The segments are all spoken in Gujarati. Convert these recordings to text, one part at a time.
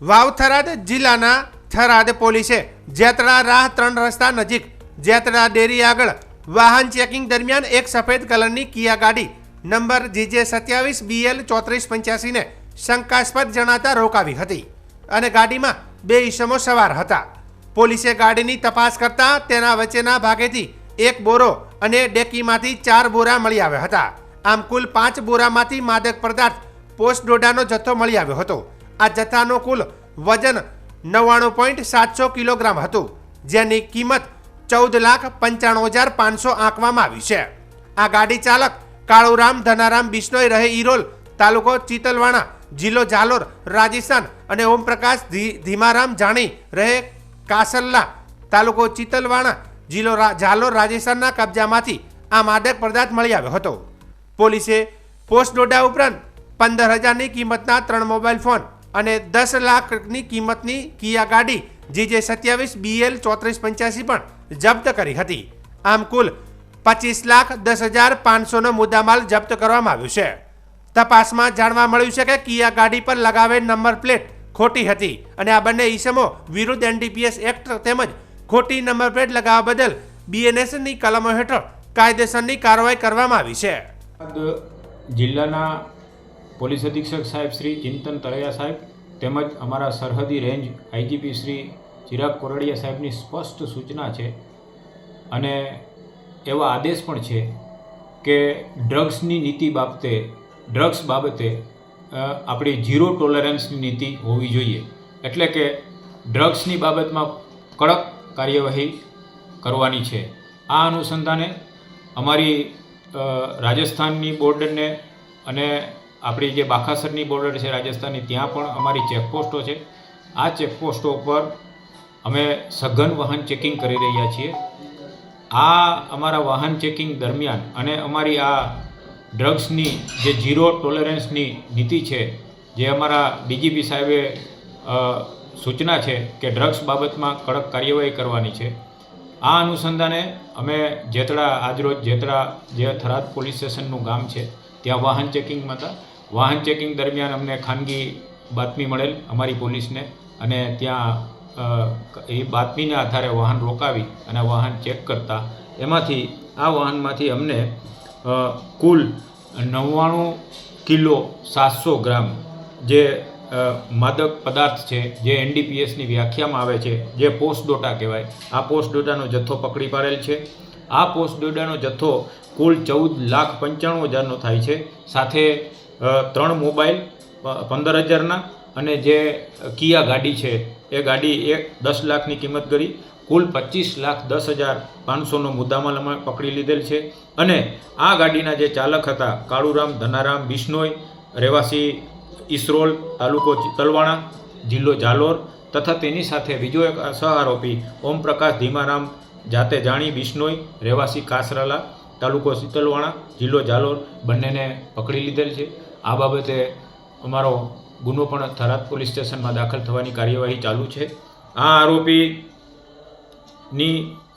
વાવ થરાદ જિલ્લાના થરાદ પોલીસે જેતડા રાહ ત્રણ રસ્તા નજીક જેતડા ડેરી આગળ વાહન ચેકિંગ દરમિયાન એક સફેદ કલરની કિયા ગાડી નંબર જીજે સત્યાવીસ બીએલ ચોત્રીસ પંચ્યાસીને શંકાસ્પદ જણાતા રોકાવી હતી અને ગાડીમાં બે ઈસમો સવાર હતા. પોલીસે ગાડીની તપાસ કરતા તેના વચ્ચેના ભાગેથી એક બોરો અને ડેકીમાંથી ચાર બોરા મળી આવ્યા હતા. આમ કુલ પાંચ બોરામાંથી માદક પદાર્થ પોસ્ટ ડોડાનો જથ્થો મળી આવ્યો હતો. આ જથ્થાનો કુલ વજન નવ્વાણું પોઈન્ટ સાતસો કિલોગ્રામ હતું, જેની કિંમત ચૌદ લાખ પંચાણું હજાર પાંચસો આંકવામાં આવી છે. આ ગાડી ચાલક કાળુરામ ધનારામ બિશ્નોઈ રહે ઈરોલ તાલુકો ચિતલવાણા, જિલ્લો જાલોર રાજસ્થાન અને ઓમપ્રકાશ ધીમારામ જાણી રહે કાસલ્લા તાલુકો ચિતલવાણા, જિલ્લો જાલોર રાજસ્થાનના કબજામાંથી આ માદક પદાર્થ મળી આવ્યો હતો. પોલીસે પોસ્ટ ડોડા ઉપરાંત પંદર હજારની કિંમતના ત્રણ મોબાઈલ ફોન અને દસ લાખની કિંમતની કિયા ગાડી, જીજે સત્યાવીસ, બીએલ ચોત્રીસ પંચ્યાસી પણ જપ્ત કરી હતી. આમ કુલ પચીસ લાખ દસ હજાર પાંચસોનો મુદ્દામાલ જપ્ત કરવામાં આવ્યો છે. તપાસમાં જાણવા મળ્યું છે કે કિયા ગાડી પર લગાવેલ નંબર પ્લેટ ખોટી હતી અને આ બંને ઈસમો વિરુદ્ધ એનડીપીએસ એક્ટ તેમજ ખોટી નંબર પ્લેટ લગાવવા બદલ બીએનએસની કલમો હેઠળ કાયદેસરની કાર્યવાહી કરવામાં આવી છે. જિલ્લાના પોલીસ અધિક્ષક સાહેબ શ્રી ચિંતન તળૈયા સાહેબ તેમજ અમારા સરહદી રેન્જ આઈજીપી શ્રી ચિરાગ કોરડિયા સાહેબની સ્પષ્ટ સૂચના છે અને એવા આદેશ પણ છે કે ડ્રગ્સની નીતિ બાબતે, ડ્રગ્સ બાબતે આપણી ઝીરો ટોલરન્સની નીતિ હોવી જોઈએ. એટલે કે ડ્રગ્સની બાબતમાં કડક કાર્યવાહી કરવાની છે. આ અનુસંધાને અમારી રાજસ્થાનની બોર્ડરને અને આપણી જે બાખાસરની બોર્ડર છે રાજસ્થાનની, ત્યાં પણ અમારી ચેકપોસ્ટો છે. આ ચેકપોસ્ટો ઉપર અમે સઘન વાહન ચેકિંગ કરી રહ્યા છીએ. આ અમારા વાહન ચેકિંગ દરમિયાન અને અમારી આ ડ્રગ્સની જે ઝીરો ટોલરન્સની નીતિ છે, જે અમારા ડીજીપી સાહેબે સૂચના છે કે ડ્રગ્સ બાબતમાં કડક કાર્યવાહી કરવાની છે. આ અનુસંધાને અમે જેતળા આજરોજ જેતળા જે થરાદ પોલીસ સ્ટેશનનું ગામ છે, ત્યાં વાહન ચેકિંગમાં હતા. વાહન ચેકિંગ દરમિયાન અમને ખાનગી બાતમી મળેલ અમારી પોલીસને અને ત્યાં એ બાતમીના આધારે વાહન રોકાવી અને વાહન ચેક કરતા. એમાંથી આ વાહનમાંથી અમને કુલ નવ્વાણું કિલો સાતસો ગ્રામ જે માદક પદાર્થ છે, જે એનડીપીએસની વ્યાખ્યામાં આવે છે, જે પોસ્ટ ડોટા કહેવાય, આ પોસ્ટ ડોટાનો જથ્થો પકડી પાડેલ છે. આ પોસ્ટ ડોટાનો જથ્થો કુલ ચૌદ લાખ પંચાણું હજારનો થાય છે. સાથે ત્રણ મોબાઈલ પંદર હજારના અને જે કિયા ગાડી છે, એ ગાડી એક દસ લાખની કિંમત કરી, કુલ પચીસ લાખ દસ હજાર પાંચસોનો મુદ્દામાલ અમે પકડી લીધેલ છે. અને આ ગાડીના જે ચાલક હતા, કાળુરામ, ધનારામ, બિશ્નોઈ, રહેવાસી ઈસરોલ, તાલુકો તલવાણા, જિલ્લો જાલોર તથા તેની સાથે બીજો એક સહ આરોપી ઓમપ્રકાશ ધીમારામ, જાતે જાણી બિશ્નોઈ, રહેવાસી કાસરાલા, તાલુકો શીતલવાણા જિલ્લો જાલોર બંનેને પકડી લીધેલ છે. આ બાબતે અમારો ગુનો પણ થરાદ પોલીસ સ્ટેશનમાં દાખલ થવાની કાર્યવાહી ચાલુ છે. આ આરોપીની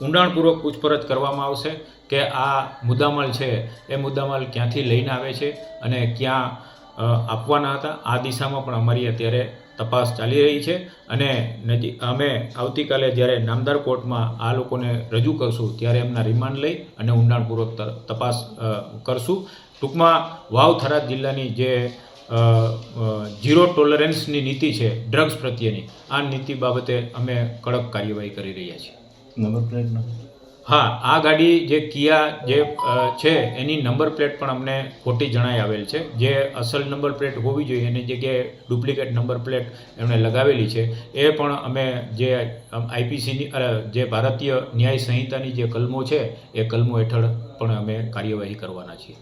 ઊંડાણપૂર્વક પૂછપરછ કરવામાં આવશે કે આ મુદ્દામાલ છે, એ મુદ્દામાલ ક્યાંથી લઈને આવે છે અને ક્યાં આપવાના હતા. આ દિશામાં પણ અમારી અત્યારે તપાસ ચાલી રહી છે અને નજી, અમે આવતીકાલે જ્યારે નામદાર કોર્ટમાં આ લોકોને રજૂ કરશું ત્યારે એમના રિમાન્ડ લઈ અને ઊંડાણપૂર્વક તપાસ કરશું. ટૂંકમાં વાવ થરાદ જિલ્લાની જે ઝીરો ટોલરન્સની નીતિ છે ડ્રગ્સ પ્રત્યેની, આ નીતિ બાબતે અમે કડક કાર્યવાહી કરી રહ્યા છીએ. નંબર પ્લેટ હા, આ ગાડી જે કિયા જે છે, એની નંબર પ્લેટ પણ અમને ખોટી જણાઈ આવેલ છે. જે અસલ નંબર પ્લેટ હોવી જોઈએ એની જગ્યાએ ડુપ્લિકેટ નંબર પ્લેટ એમણે લગાવેલી છે, એ પણ અમે જે આઈપીસીની જે ભારતીય ન્યાય સંહિતાની જે કલમો છે, એ કલમો હેઠળ પણ અમે કાર્યવાહી કરવાના છીએ.